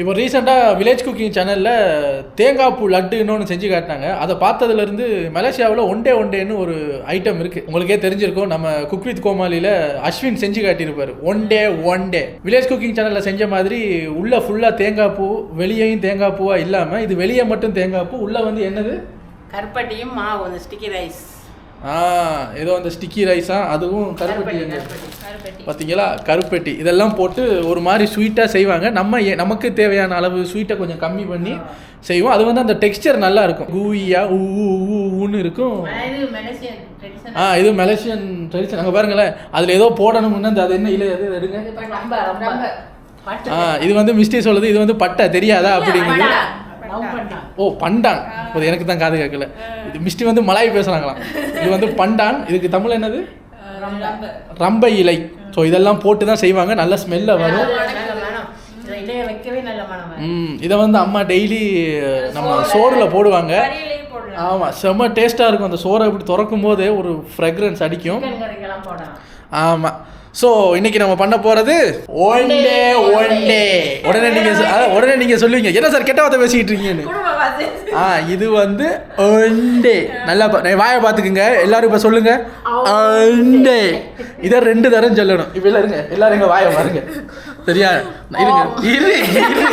இப்போ ரீசெண்டாக village cooking சேனலில் தேங்காய் பூ லட்டு இன்னொன்று செஞ்சு காட்டினாங்க. அதை பார்த்ததுலேருந்து மலேசியாவில் ஒன்டே ஒன்டேன்னு ஒரு ஐட்டம் இருக்குது உங்களுக்கே தெரிஞ்சிருக்கும். நம்ம குக் வித் கோமாளியில் அஸ்வின் செஞ்சு காட்டியிருப்பார். One day one day village cooking சேனலில் செஞ்ச மாதிரி உள்ளே ஃபுல்லாக தேங்காய் பூ வெளியேயும் தேங்காய் பூவாக இல்லாமல் இது வெளியே மட்டும் தேங்காய் பூ உள்ளே வந்து என்னது? கருப்பட்டியும் மாவு ஸ்டிக்கி ரைஸ் ஆ ஏதோ அந்த ஸ்டிக்கி ரைஸா அதுவும் கருப்பட்டி. பார்த்தீங்களா கருப்பட்டி இதெல்லாம் போட்டு ஒரு மாதிரி ஸ்வீட்டாக செய்வாங்க. நம்ம நமக்கு தேவையான அளவு ஸ்வீட்டை கொஞ்சம் கம்மி பண்ணி செய்வோம். அது வந்து அந்த டெக்ஸ்சர் நல்லா இருக்கும். கூயா ஊன்னு இருக்கும். ஆ இது மலேசியன் ட்ரெடிஷன் அங்கே பாருங்களேன். அதில் ஏதோ போடணும்னு அந்த அது என்ன இல்லை அது? எடுங்க. ஆ இது வந்து மிஸ்டே சொல்லுது. இது வந்து பட்டை. தெரியாதா பண்ணா ஓ பண்டான். அது எனக்கு தான் காது கேட்கல. இது மிஸ்டி வந்து மலாய் பேசுகிறாங்களாம் இது வந்து பண்டான். இதுக்கு தமிழ் என்னது? ரொம்ப. ரம்பை இலை. ஸோ இதெல்லாம் போட்டு தான் செய்வாங்க. நல்ல ஸ்மெல்ல வரும். ம் இதை வந்து அம்மா டெய்லி நம்ம சோறில் போடுவாங்க. ஆமாம் செம்ம டேஸ்ட்டாக இருக்கும். அந்த சோறை இப்படி திறக்கும் போதே ஒரு ஃப்ரெக்ரன்ஸ் அடிக்கும். ஆமாம் ஸோ இன்னைக்கு நம்ம பண்ண போகிறது ஒன் டே ஒன் டே உடனே நீங்கள் உடனே நீங்கள் சொல்லுவீங்க. என்ன சார் கெட்ட வார்த்தை பேசிக்கிட்டு இருக்கீங்கன்னு? ஆ இது வந்து ஒண்டே நல்லா பா- நான் வாயை பார்த்துக்குங்க. எல்லாரும் இப்போ சொல்லுங்க. ஒண்டே இதை ரெண்டு தரம் சொல்லணும். இப்போ இல்லை இருங்க எல்லாரும் எங்க வாயை பாருங்க. சரியா? இருங்க. இரு இரு.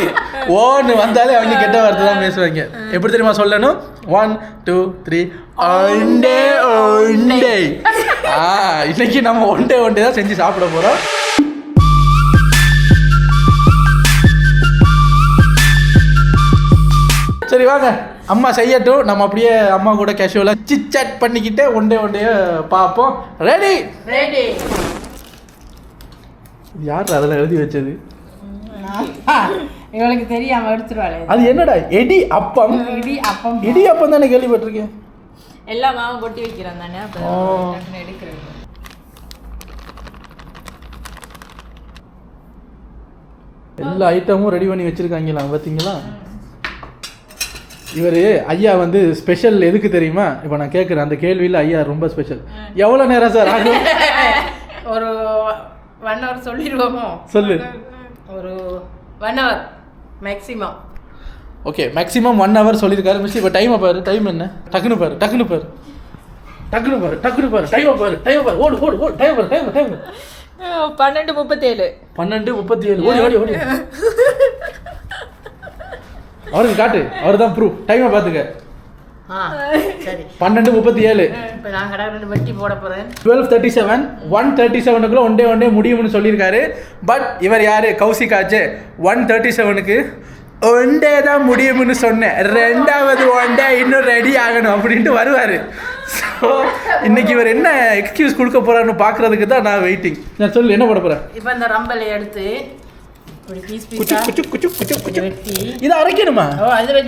ஓன்னு வந்தாலே அவங்க கெட்ட வார்த்தை தான் பேசுவாங்க. எப்படி தெரியுமா சொல்லணும்? One two three one day one day ஆ இன்னைக்கு நம்ம ஒண்டே ஒண்டே தான் செஞ்சு சாப்பிட போகிறோம் சரி வாங்க. அம்மா செய்யட்டும். நம்ம அப்படியே அம்மா கூட கேஷுவலாக சிட் சாட் பண்ணிக்கிட்டே ஒண்டே ஒண்டே பார்ப்போம். ரெடி ரெடி யார் அதெல்லாம் எழுதி வச்சது? இவளுக்கு தெரியாம எடுத்துருவாளே. அது என்னடா? எடி அப்பம். இடி அப்பம். இடி அப்பம் தானே கேள்விப்பட்டிருக்கேன். எல்லா மாவும் கொட்டி வைக்கிறோம் தானே? அப்போ எடுக்கிறது. எல்லா ஐட்டமும் ரெடி பண்ணி வச்சிருக்காங்களா பார்த்தீங்களா இவர் ஐயா வந்து ஸ்பெஷல் எதுக்கு தெரியுமா? இப்போ நான் கேட்குறேன் அந்த கேள்வியில் ஐயா ரொம்ப ஸ்பெஷல் எவ்வளோ நேரம் சார் ஆகும்? ஒரு ஒன் ஹவர் சொல்லிடுவோமோ? சொல்லு. ஒரு one hour maximum okay maximum one hour சொல்லியிருக்காரு. மிஸ் இப்போ டைமை பாரு. டைம் என்ன? டக்குனு பாரு டக்குனு பாரு. டக்குனு பாரு டக்குனு பாரு. டைமை பாரு டைமை பாரு. ஓடு ஓடு ஓடு. டைம் பாரு டைம் டைம் பன்னெண்டு முப்பத்தேழு. பன்னெண்டு முப்பத்தி ஏழு ஓடி ஓடி ஓடி. அவருக்கு காட்டு. அவர் தான் ப்ரூஃப் டைமை பார்த்துக்க பன்னெண்டு முப்பத்தி ஏழு வெட்டி போட twelve thirty seven one thirty செவனுக்குள்ள one day one day முடியும்னு சொல்லியிருக்காரு. பட் இவர் யாரு? கௌசிக் ஆச்சு. ஒன் தேர்ட்டி செவனுக்கு ஒன் டே தான் முடியும்னு சொன்னேன். ரெண்டாவது ஒன் டே இன்னும் ரெடி ஆகணும் அப்படின்ட்டு வருவார். ஸோ இன்னைக்கு இவர் என்ன எக்ஸ்கியூஸ் கொடுக்க போறாருன்னு பார்க்கறதுக்கு தான் நான் வெயிட்டிங் நான் சொல்லு என்ன போட போகிறேன் இப்போ இந்த ரம்பலை எடுத்து இப்படி பீஸ் குச்சு பீஸாக குச்சு குச்சு குச்சு குச்சு. வெட்டி. இதை அரைக்கணுமா?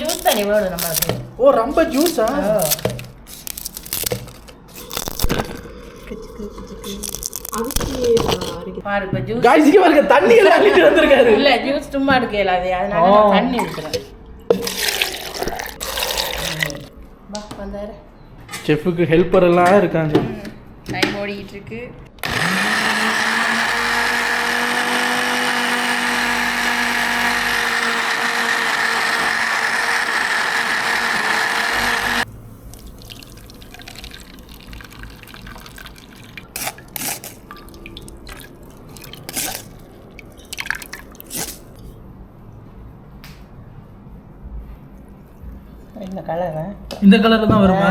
ஜூஸ் நம்மளுக்கு. ஓ ரொம்ப ஜூஸா இங்க பாருங்க தண்ணி எல்லாம் அள்ளிட்டு வந்திருக்காரு. இல்ல ஜூஸ் சும்மா எடுக்க இயலாது அதனால ஓ. நான் தண்ணி ஊற்றுறேன் பா வந்தாரு. செஃப்புக்கு ஹெல்ப்பர் எல்லாம் இருக்காங்க. டைம் ஓடிக்கிட்டு இருக்கு இந்த கலர் இந்த கலர் தான் வருமா?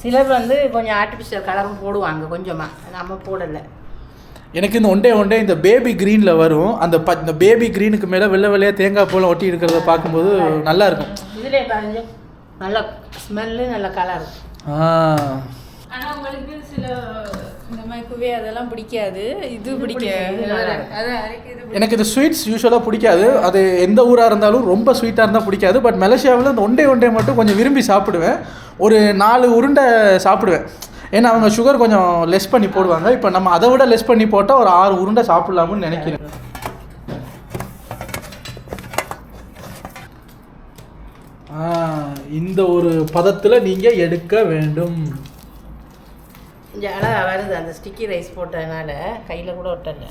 சிலர் வந்து கொஞ்சம் ஆர்டிஃபிஷியல் கலரும் போடுவாங்க கொஞ்சமாக நம்ம போடலை. எனக்கு இந்த ஒண்டே ஒண்டே இந்த பேபி க்ரீனில் வரும். அந்த ப இந்த பேபி க்ரீனுக்கு மேலே வெள்ளை வெள்ளையாக தேங்காய் பூலாம் ஒட்டி இருக்கிறத பார்க்கும்போது நல்லா இருக்கும். இதிலே பாருங்க. நல்ல ஸ்மெல்லு நல்ல கலர் ஆ. ஆனா உங்களுக்கு சில இந்த மாதிரி குவே அதெல்லாம் பிடிக்காது. இது பிடிக்காது. இது இது எனக்கு இந்த ஸ்வீட்ஸ் யூஸ்வலாக பிடிக்காது. அது எந்த ஊராக இருந்தாலும் ரொம்ப ஸ்வீட்டாக இருந்தால் பிடிக்காது. பட் மலேசியாவில் இந்த ஒண்டே ஒண்டே மட்டும் கொஞ்சம் விரும்பி சாப்பிடுவேன். ஒரு நாலு உருண்டை சாப்பிடுவேன். ஏன்னா அவங்க சுகர் கொஞ்சம் லெஸ் பண்ணி போடுவாங்க. இப்போ நம்ம அதை விட லெஸ் பண்ணி போட்டால் ஒரு ஆறு உருண்டை சாப்பிட்லாம்னு நினைக்கிறேன். ஆ, இந்த ஒரு பதத்தில் நீங்கள் எடுக்க வேண்டும். அழகாக வருது அந்த ஸ்டிக்கி ரைஸ் போட்டதுனால கையில் கூட ஒட்டல.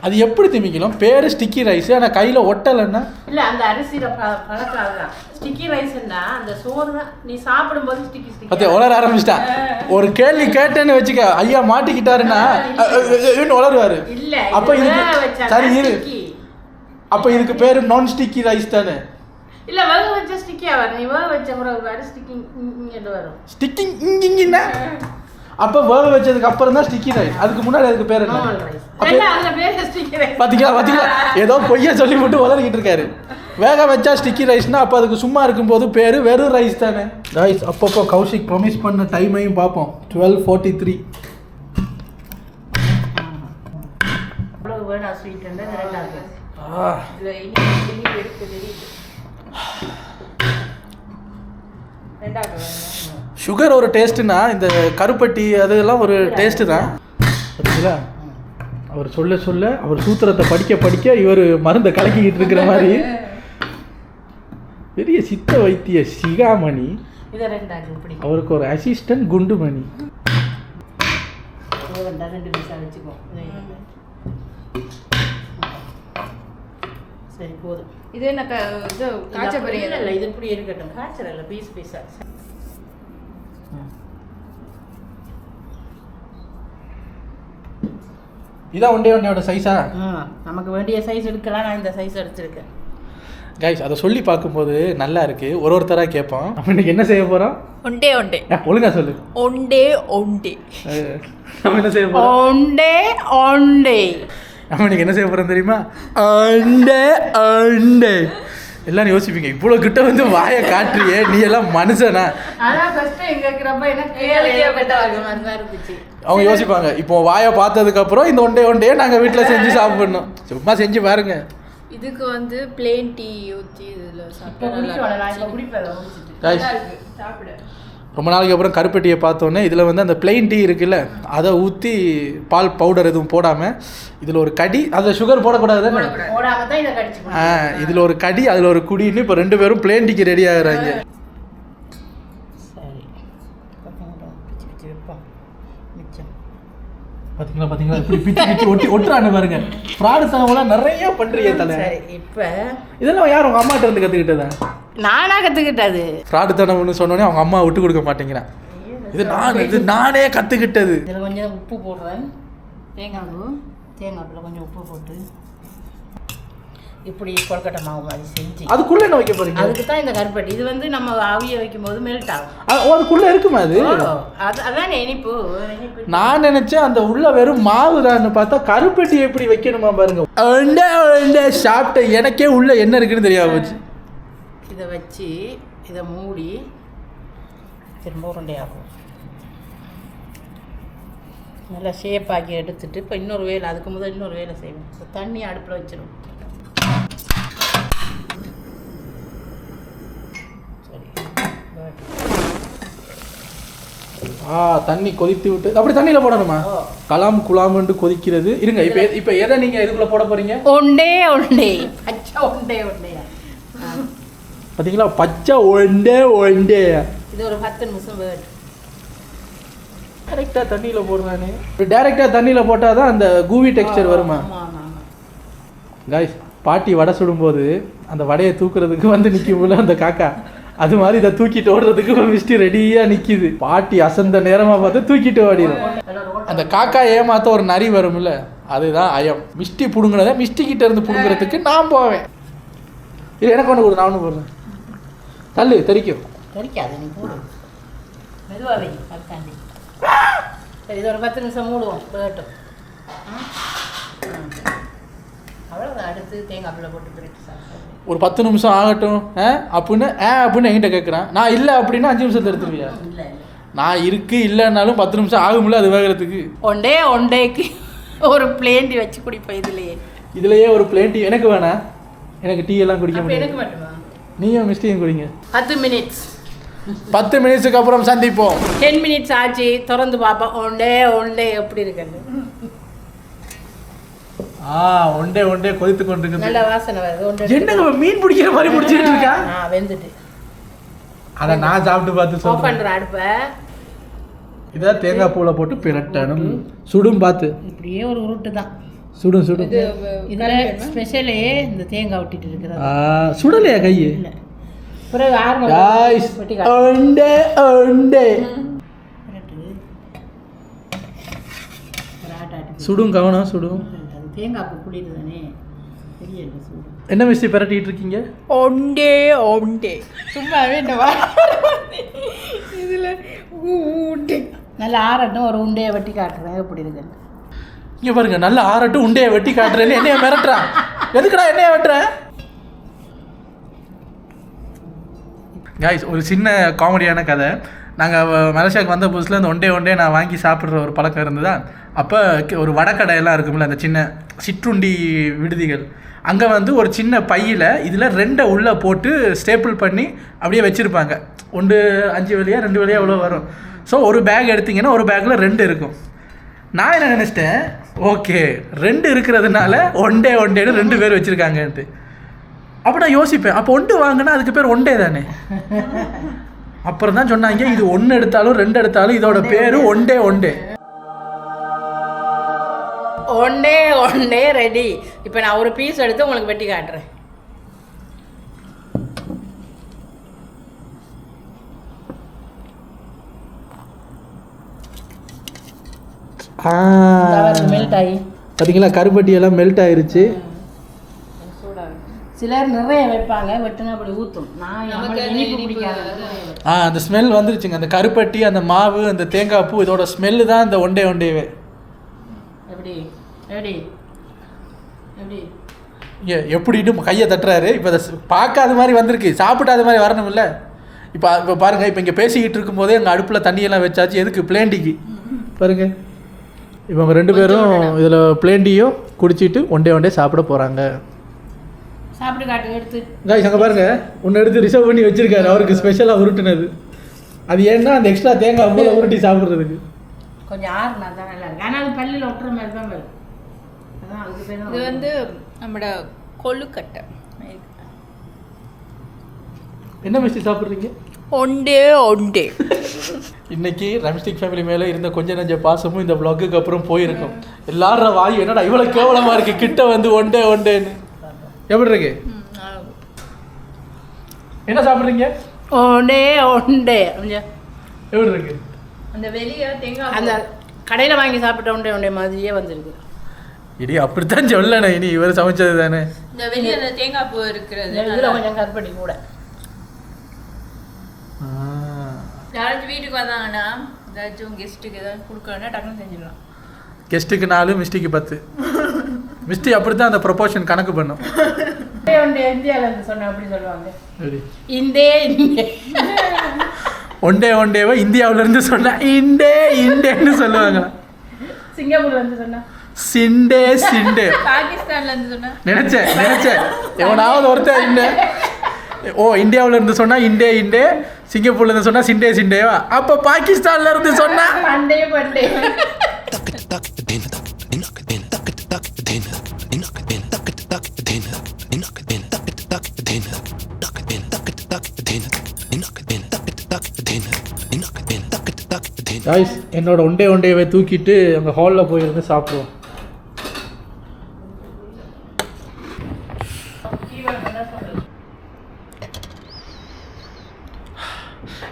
அது எப்படி திமிக்கணும் பேர் ஸ்டிக்கி ரைஸ் ஆனால் கையில் ஒட்டலைன்னா? இல்ல அந்த அரிசியில ப- பழக்கம் அதுதான் ஸ்டிக்கி ரைஸ்னா அந்த சோறு நீ சாப்பிடும்போது ஸ்டிக்கி ஸ்டிக்கி உளர ஆரம்பிச்சிட்டா. ஒரு கேள்வி கேட்டேன்னு வச்சுக்க ஐயா மாட்டிக்கிட்டாருன்னா இன்னும் உளருவாரு இல்ல அப்ப இது இதுக்கு- சரி, இரு. அப்போ இதுக்கு பேர் நான் ஸ்டிக்கி ரைஸ் தானே? இல்ல வேக வச்சா ஸ்டிக்கியா வரும். நீ வேக வச்ச கூட வேற ஸ்டிக்கி இங்கிட்டு வரும். ஸ்டிக்கிங் இங்கிங்கன்னா அப்போ வேக வச்சதுக்கு அப்புறம் தான் ஸ்டிக்கி ரைஸ் அதுக்கு முன்னாடி அதுக்கு பேர் என்ன? நார்மல் ரைஸ் அப்ப- இல்ல அதுல பேர் ஸ்டிக்கி ரைஸ் பாத்தீங்களா பாத்தீங்களா? ஏதோ பொய்ய சொல்லி போட்டு உளறிக்கிட்டு இருக்காரு. வேக வச்சா ஸ்டிக்கி ரைஸ்னா அப்போ அதுக்கு சும்மா இருக்கும்போது பேர் வெறும் ரைஸ் தானே? ரைஸ் அப்பப்போ கௌஷிக் ப்ரொமிஸ் பண்ண டைமையும் பார்ப்போம். டுவெல் ஃபோர்ட்டி த்ரீ ரெண்டாவது சுகர் ஒரு டேஸ்ட்டுனா இந்த கருப்பட்டி அதெல்லாம் ஒரு டேஸ்ட்டு தான். பார்த்தீங்களா அவர் சொல்ல சொல்ல அவர் சூத்திரத்தை படிக்க படிக்க இவர் மருந்தை கலக்கிக்கிட்டு இருக்கிற மாதிரி. பெரிய சித்த வைத்திய சிகாமணி. அவருக்கு ஒரு அசிஸ்டன்ட் குண்டுமணி. சரி போதும். இது என்ன க- இது இப்படி இருக்கட்டும் காய்ச்சல் இல்ல பீஸ் பீஸா இதான் ஒண்டே ஒன்றையோட சைஸா நமக்கு வேண்டிய சைஸ் எடுக்கலாம் நான் இந்த சைஸ் எடுத்திருக்கேன். கைஸ் அதை சொல்லி பார்க்கும்போது நல்லா இருக்கு. ஒரு ஒருத்தராக கேட்போம். நம்ம இன்னைக்கு என்ன செய்ய போகிறோம் ஒண்டே ஒண்டே ஒழுங்கா சொல்லு. ஒண்டே ஒண்டே அஹ், நம்ம என்ன செய்ய போகிறோம் ஒண்டே ஒண்டே நம்ம இன்னைக்கு என்ன செய்ய போகிறோம் தெரியுமா? அண்டே அண்டே எல்லாரும் யோசிப்பீங்க இவ்வளோ கிட்ட வந்து வாயை காட்டுறியே நீ எல்லாம் மனுஷனா? அவங்க யோசிப்பாங்க இப்போ வாயை பார்த்ததுக்கு அப்புறம் இந்த ஒண்டே ஒண்டையே நாங்கள் வீட்டில் செஞ்சு சாப்பிடணும். சும்மா செஞ்சு பாருங்க. இதுக்கு வந்து பிளேன் டீ ஊற்றி இதில் சாப்பிட்டா நல்லா ரொம்ப நாளைக்கு அப்புறம் கருப்பட்டியை பார்த்தோன்னே இதில் வந்து அந்த பிளெயின் டீ இருக்குல்ல அதை ஊற்றி பால் பவுடர் எதுவும் போடாமல் இதில் ஒரு கடி அதில் சுகர் போடக்கூடாது தானே? போடாம தான் இதை கடிச்சு ஆ இதில் ஒரு கடி அதில் ஒரு குடின்னு இப்போ ரெண்டு பேரும் பிளேன் டீக்கு ரெடி ஆகுறாங்க. பார்த்தீங்களா பார்த்தீங்களா இப்படி பிச்சு பிச்சு ஒட்டி ஒட்டுறான்னு பாருங்க. ஃப்ராடு தகவலாம் நிறைய பண்ணுறீங்க தலை. சரி இப்ப இதெல்லாம் யார் உங்கள் அம்மாட்ட இருந்து கற்றுக்கிட்டதா நானா கத்துக்கிட்டது. ஃப்ராடு தனம்னு சொன்னோடனே அவங்க அம்மா விட்டு கொடுக்க மாட்டேங்கிறான் இது நான் இது நானே கற்றுக்கிட்டது இதில் கொஞ்சம் உப்பு போடுறேன். தேங்காய் தேங்காய்க்குள்ள கொஞ்சம் உப்பு போட்டு. இப்படி கொழுக்கட்டை மாவு மாதிரி செஞ்சு. அதுக்குள்ளே என்ன வைக்க போறீங்க? அதுக்கு தான் இந்த கருப்பட்டி. இது வந்து நம்ம ஆவிய வைக்கும் போது மெல்ட் ஆகும் அதுக்குள்ளே இருக்குமா அது? அது அதான் இனிப்பு. நான் நினைச்சேன் அந்த உள்ள வெறும் மாவுதான்னு பார்த்தா கருப்பட்டி எப்படி வைக்கணுமா பாருங்க. சாப்பிட்ட எனக்கே உள்ள என்ன இருக்குன்னு தெரியாம போச்சு. இதை வச்சு இதை மூடி திரும்ப உருண்டை ஆகும். நல்லா ஷேப் ஆக்கி எடுத்துட்டு இப்போ இன்னொரு வேலை அதுக்கு முதல் இன்னொரு வேலை செய்வோம். இப்போ தண்ணி அடுப்பில் வச்சிடும். ஆ தண்ணி கொதித்து விட்டு அப்படி தண்ணியில போடணுமா? ஓ. கலாம் குலாம்னு கொதிக்கிறது. இருங்க இப்போ இப்போ எதை நீங்க இதுக்குள்ள போட போறீங்க? One day one day. பச்சை ஒண்டே ஒண்டையா ஆ. பாத்தீங்களா? பச்சை ஒண்டே ஒண்டே இது ஒரு பத்து நிமிஷம் வேர்டு டேரெக்டாக தண்ணியில் போடுறானே டேரெக்டாக தண்ணியில் போட்டால் தான் அந்த கூவி டெக்ஸ்சர் வருமா? காய்ஸ் பாட்டி வடை சுடும்போது அந்த வடையை தூக்குறதுக்கு வந்து நிற்கும்ல அந்த காக்கா. அது மாதிரி இதை தூக்கிட்டு ஓடுறதுக்கு ஒரு மிஸ்டி ரெடியாக நிற்கிது பாட்டி அசந்த நேரமாக பார்த்து தூக்கிட்டு ஓடிடும் அந்த காக்கா ஏமாத்த ஒரு நரி வரும்ல அதுதான் அயம். மிஸ்டி புடுங்கினதை மிஸ்டி கிட்ட இருந்து புடுங்குறதுக்கு நான் போவேன். இது எனக்கு ஒன்று கொடு நான் ஒன்று போடுறேன். தள்ளு தெரிக்கும் தெரிக்காது நீ போடு. மெதுவாக வை அதுக்காண்டி சரி இது ஒரு பத்து நிமிஷம் மூடுவோம் வேகட்டும் அவ்வளோதான் அடுத்து தேங்காய் பிள்ளை போட்டு பிரிட்டு சாப்பிடுவோம். ஒரு பத்து நிமிஷம் ஆகட்டும் ஆ? அப்படின்னு ஆ அப்படின்னு என்கிட்ட கேட்குறான் நான் இல்லை அப்படின்னா அஞ்சு நிமிஷம் எடுத்துருவியா? நான் இருக்கு இல்லைன்னாலும் பத்து நிமிஷம் ஆகும்ல அது வேகிறதுக்கு. ஒண்டே ஒண்டேக்கு ஒரு பிளேண்டி வச்சு குடிப்போம் இதுலயே. இதுலயே ஒரு பிளேன் டீ எனக்கு வேணாம் எனக்கு டீ எல்லாம் குடிக்க முடியாது. எனக்கு மட்டுமா? நீயும் மிஸ்டியும் குடிங்க. பத்து மினிட்ஸ் பத்து மினிட்ஸுக்கு அப்புறம் சந்திப்போம். டென் மினிட்ஸ் ஆச்சு. திறந்து பார்ப்போம் ஒண்டே ஒண்டே. எப்படி இருக்குது ஆ ஒண்டே ஒண்டே கொதித்து கொண்டிருக்குது. நல்ல வாசனை வருது. ஒண்டே என்னங்க மீன் பிடிக்கிற மாதிரி பிடிச்சிட்டு இருக்கா? ஆ வெந்துட்டு. அதை நான் சாப்பிட்டு பார்த்து ஆஃப் சொல்றேன். பண்ணுற அடுப்பை. இதான் தேங்காய் பூவில் போட்டு பிரட்டணும். சுடும் பார்த்து. இப்படியே ஒரு உருட்டு தான். சுடும் சுடும் இது இதில் ஸ்பெஷலே இந்த தேங்காய் விட்டுட்டு இருக்கிறது? சுடலையா கை இல்லை. பிறகு ஆறு சுடும் கவனம் சுடும். தேங்காய் பூ புளியுது தானே? என்ன மிஸ்டி பரட்டிட்டு இருக்கீங்க? ஒண்டே ஒண்டே சும்மாவே இந்த வா. இதில் நல்லா ஆறட்டும் ஒரு உண்டையை வெட்டி காட்டுறேன். எப்படி இருக்குன்னு. இங்கே பாருங்க நல்ல ஆறட்டும் உண்டையை வெட்டி காட்டுறேன்னு என்னைய மிரட்டுறான் எதுக்குடா என்னைய வெட்டுறேன் காய்ஸ் ஒரு சின்ன காமெடியான கதை. நாங்கள் மலேசியாவுக்கு வந்த புதுசில் இந்த ஒண்டே ஒண்டே நான் வாங்கி சாப்பிட்ற ஒரு பழக்கம் இருந்ததா? அப்போ ஒரு வடக்கடையெல்லாம் இருக்கும்ல அந்த சின்ன சிற்றுண்டி விடுதிகள். அங்கே வந்து ஒரு சின்ன பையில் இதில் ரெண்டை உள்ளே போட்டு ஸ்டேப்பிள் பண்ணி அப்படியே வச்சுருப்பாங்க. ஒன்று அஞ்சு வழியாக ரெண்டு வழியாக எவ்வளோ வரும். ஸோ ஒரு பேக் எடுத்திங்கன்னா ஒரு பேக்கில் ரெண்டு இருக்கும். நான் என்ன நினச்சிட்டேன் ஓகே ரெண்டு இருக்கிறதுனால ஒண்டே ஒண்டேன்னு ரெண்டு பேர் வச்சுருக்காங்கன்ட்டு அப்போ நான் யோசிப்பேன் அப்போ ஒன்று வாங்கினா அதுக்கு பேர் ஒண்டே தானே? அப்புறம் தான் சொன்னாங்க இது ஒன்று எடுத்தாலும் ரெண்டு எடுத்தாலும் இதோட பேர் one day one day ready. இப்போ நான் ஒரு பீஸ் எடுத்து உங்களுக்கு வெட்டி காட்டுறேன். மெல்ட் ஆகி பார்த்தீங்களா கருப்பட்டி எல்லாம் மெல்ட் ஆயிருச்சு. சிலர் நிறைய வைப்பாங்க வெட்டுனா அப்படி ஊற்றும் நான் ஆ அந்த ஸ்மெல் வந்துருச்சுங்க. அந்த கருப்பட்டி அந்த மாவு அந்த தேங்காய் பூ இதோட ஸ்மெல்லு தான் இந்த ஒண்டே ஒண்டேவே. எப்படி? எப்படி? எப்படி? ஏ எப்படின்னு கையை தட்டுறாரு. இப்போ அதை பார்க்காத மாதிரி வந்திருக்கு. சாப்பிட்டாத மாதிரி வரணும்ல. இப்போ இப்போ பாருங்கள் இப்போ இங்கே பேசிக்கிட்டு இருக்கும்போதே எங்கள் அடுப்பில் தண்ணியெல்லாம் வச்சாச்சு. எதுக்கு? பிளேண்டிக்கு பாருங்க. இப்போ அவங்க ரெண்டு பேரும் இதில் பிளேண்டியும் குடிச்சிட்டு ஒண்டே ஒண்டே சாப்பிட போகிறாங்க சாப்பிட்டு காட்டு எடுத்து. காய்ஸ் அங்கே பாருங்க. ஒன்று எடுத்து ரிசர்வ் பண்ணி வச்சிருக்காரு. அவருக்கு ஸ்பெஷலாக உருட்டுனது. அது ஏன்னா அந்த எக்ஸ்ட்ரா தேங்காய் மூளை உருட்டி சாப்பிட்றதுக்கு. கொஞ்சம் ஆறுனா தான் நல்லா இருக்கு. ஆனால் அது பல்லில் ஒட்டுற மாதிரி தான் வரும். அதான் அதுக்கு பேர் தான் இது வந்து நம்மட கொழுக்கட்டை. என்ன மிஸ்டி சாப்பிட்றீங்க? One day one day. இன்னைக்கு ரம்ஸ்டிக் ஃபேமிலி மேலே இருந்த கொஞ்ச நெஞ்ச பாசமும் இந்த vlog-க்கு அப்புறம் போயிருக்கும். எல்லாரும் வாய் என்னடா இவ்வளோ கேவலமாக இருக்கு? கிட்ட வந்து ஒண்டே ஒண்டேன்னு. எப்படி இருக்கு? என்ன சாப்பிட்றீங்க? One day one day. கொஞ்சம் எப்படி இருக்கு? அந்த வெளியே தேங்காய் அந்த கடையில் வாங்கி சாப்பிட்ட ஒண்டே ஒண்டே மாதிரியே வந்திருக்கு. இடி அப்படித்தான் சொல்லணும். இனி இவர் சமைச்சது தானே இந்த வெளியே அந்த தேங்காய் பூ இருக்கிறது இதில் கொஞ்சம் கருப்பட்டி கூட. வீட்டுக்கு வந்தாங்கன்னா ஏதாச்சும் கெஸ்ட்டுக்கு ஏதாவது கொடுக்கணும்னா டக்குன்னு செஞ்சிடலாம். கெஸ்ட்டுக்கு நாலு மிஸ்டிக்கு பத்து. மிஸ்டி அப்படித்தான் அந்த ப்ரொபோர்ஷன் கணக்கு பண்ணும். அப்படி இந்தே இந்தே. ஒண்டே ஒண்டேவை இந்தியாவுல இருந்து சொன்னா இண்டே இண்டேன்னு சொல்லுவாங்க. சிங்கப்பூர்ல இருந்து சொன்னா. சிண்டே சிண்டே. பாகிஸ்தான்ல இருந்து சொன்னா. நினைச்சேன் நினைச்சேன். எவனாவது ஒருத்தன் இந்த. ஓ இந்தியாவுல இருந்து சொன்னா இண்டே இண்டே சிங்கப்பூர்ல இருந்து சொன்னா சிண்டே சிண்டேவா அப்ப பாகிஸ்தான்ல இருந்து சொன்னா பண்டே பண்டே. காய்ஸ் என்னோட ஒண்டே ஒண்டேவை தூக்கிட்டு அங்கே ஹாலில் போயிருந்து சாப்பிடுவோம்.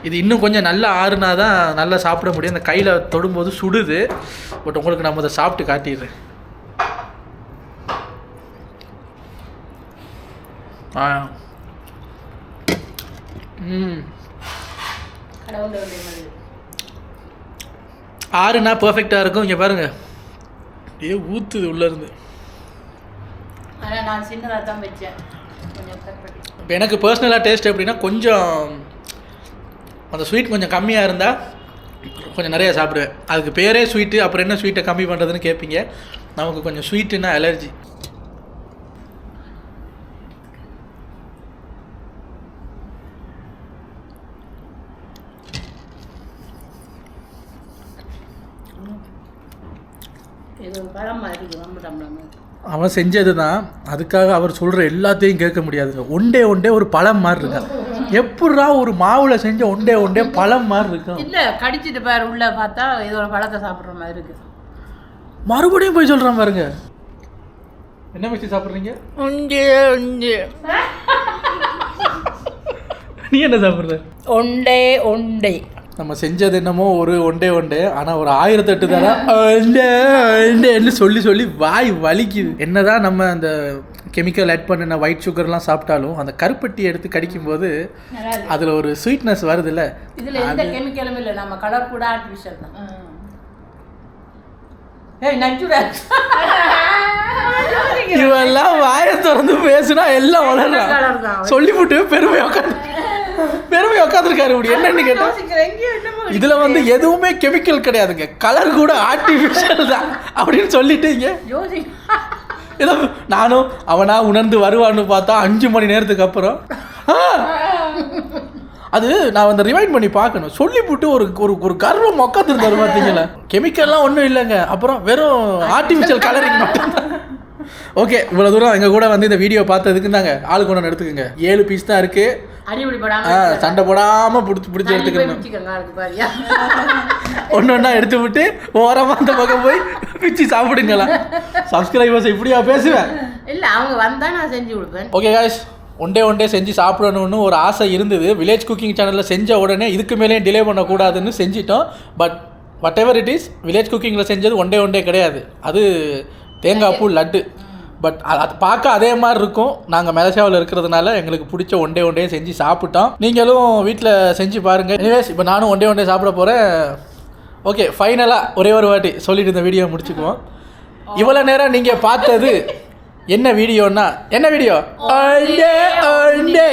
இது இன்னும் கொஞ்சம் நல்லா ஆறுனா தான் நல்லா சாப்பிட முடியும். அந்த கையில் தொடும்போது சுடுது. பட் உங்களுக்கு நம்ம அதை சாப்பிட்டு காட்டிடுறேன். ஆ. ம். ஆறுனா பர்ஃபெக்டாக இருக்கும். இங்கே பாருங்க. ஏ ஊற்றுது உள்ளேருந்து நான் சின்னதாக தான் வச்சேன். எனக்கு பர்சனலாக டேஸ்ட் எப்படின்னா கொஞ்சம் அந்த ஸ்வீட் கொஞ்சம் கம்மியாக இருந்தால் கொஞ்சம் நிறையா சாப்பிடுவேன். அதுக்கு பேரே ஸ்வீட்டு அப்புறம் என்ன ஸ்வீட்டை கம்மி பண்ணுறதுன்னு கேட்பீங்க நமக்கு கொஞ்சம் ஸ்வீட்டுன்னா அலர்ஜி அவன் செஞ்சது தான் அதுக்காக அவர் சொல்கிற எல்லாத்தையும் கேட்க முடியாதுங்க. ஒண்டே ஒண்டே ஒரு பழம் மாதிரி இருக்கான். எப்பட்றா ஒரு மாவில் செஞ்ச ஒண்டே ஒண்டே பழம் மாதிரி இருக்கும் இல்ல கடிச்சிட்டு பாரு உள்ள பார்த்தா இது ஒரு பழத்தை சாப்பிடுற மாதிரி இருக்கு. மறுபடியும் போய் சொல்கிறான் பாருங்க. என்ன வச்சு சாப்பிட்றீங்க? உண்டு உண்டு. நீ என்ன சாப்பிட்ற? ஒண்டே ஒண்டே நம்ம செஞ்சது என்னமோ ஒரு ஒண்டே ஒண்டே ஆனால் ஒரு ஆயிரத்தெட்டு தடவை ஒண்டே சொல்லி சொல்லி வாய் வலிக்குது. என்னதான் நம்ம அந்த கெமிக்கல் ஆட் பண்ணின ஒயிட் சுகர்லாம் சாப்பிட்டாலும் அந்த கருப்பட்டி எடுத்து கடிக்கும்போது அதில் ஒரு ஸ்வீட்னஸ் வருதுல்ல? இதுல எந்த கெமிக்கலும் இல்லை. நம்ம கலர் கூட ஆர்டிஃபிஷியல் தான். ஏய் நச்சுரல் இவெல்லாம் வாயை திறந்து பேசுனா எல்லாம் வளர்றான். சொல்லிவிட்டு பெருமை உட்காந்து பெருமை உட்காந்துருக்காரு இப்படி. என்னன்னு கேட்டா இதுல வந்து எதுவுமே கெமிக்கல் கிடையாதுங்க. கலர் கூட ஆர்டிஃபிஷியல் தான். அப்படின்னு சொல்லிட்டு இங்க யோசி ஏதோ நானும் அவனா உணர்ந்து வருவான்னு பார்த்தா அஞ்சு மணி நேரத்துக்கு அப்புறம். அது நான் வந்து ரிவைண்ட் பண்ணி பார்க்கணும். சொல்லிவிட்டு ஒரு ஒரு ஒரு கர்வம் உட்காந்துருந்தாரு பார்த்தீங்களா? கெமிக்கல்லாம் ஒன்றும் இல்லைங்க. அப்புறம் வெறும் ஆர்டிஃபிஷியல் கலரிங் மட்டும் ஓகே இவ்வளோ தூரம் எங்கள் கூட வந்து இந்த வீடியோ பார்த்ததுக்கு தாங்க ஆளுக்கு ஒன்று எடுத்துக்கோங்க. ஏழு பீஸ் தான் இருக்குது அடிப்படி ஆ படாம சண்டை போடாமல் பிடிச்சி பிடிச்சி எடுத்துக்கணும். ஒன்று ஒன்றா எடுத்து விட்டு ஓரமாக அந்த பக்கம் போய் பிச்சு சாப்பிடுங்களா? சப்ஸ்கிரைபர்ஸ் இப்படியா பேசுவேன்? இல்ல அவங்க வந்தா நான் செஞ்சு கொடுப்பேன். ஓகே காய்ஸ் ஒண்டே ஒண்டே செஞ்சு சாப்பிடணும்னு ஒரு ஆசை இருந்தது. வில்லேஜ் குக்கிங் சேனலில் செஞ்ச உடனே இதுக்கு மேலேயும் டிலே பண்ணக்கூடாதுன்னு செஞ்சிட்டோம். But whatever it is village குக்கிங்கில் செஞ்சது ஒண்டே ஒண்டே கிடையாது. அது தேங்காய் பூ லட்டு. பட் அது பார்க்க அதே மாதிரி இருக்கும். நாங்கள் மலேசியாவில் இருக்கிறதுனால எங்களுக்கு பிடிச்ச ஒண்டே ஒண்டே செஞ்சு சாப்பிட்டோம். நீங்களும் வீட்டில் செஞ்சு பாருங்கள் எனிவேஸ் இப்போ நானும் ஒண்டே ஒண்டே சாப்பிட போகிறேன் ஓகே ஃபைனலாக ஒரே ஒரு வாட்டி சொல்லிட்டு இந்த வீடியோ முடிச்சுக்குவோம். இவ்வளோ நேரம் நீங்கள் பார்த்தது என்ன வீடியோன்னா என்ன வீடியோ ஒண்டே.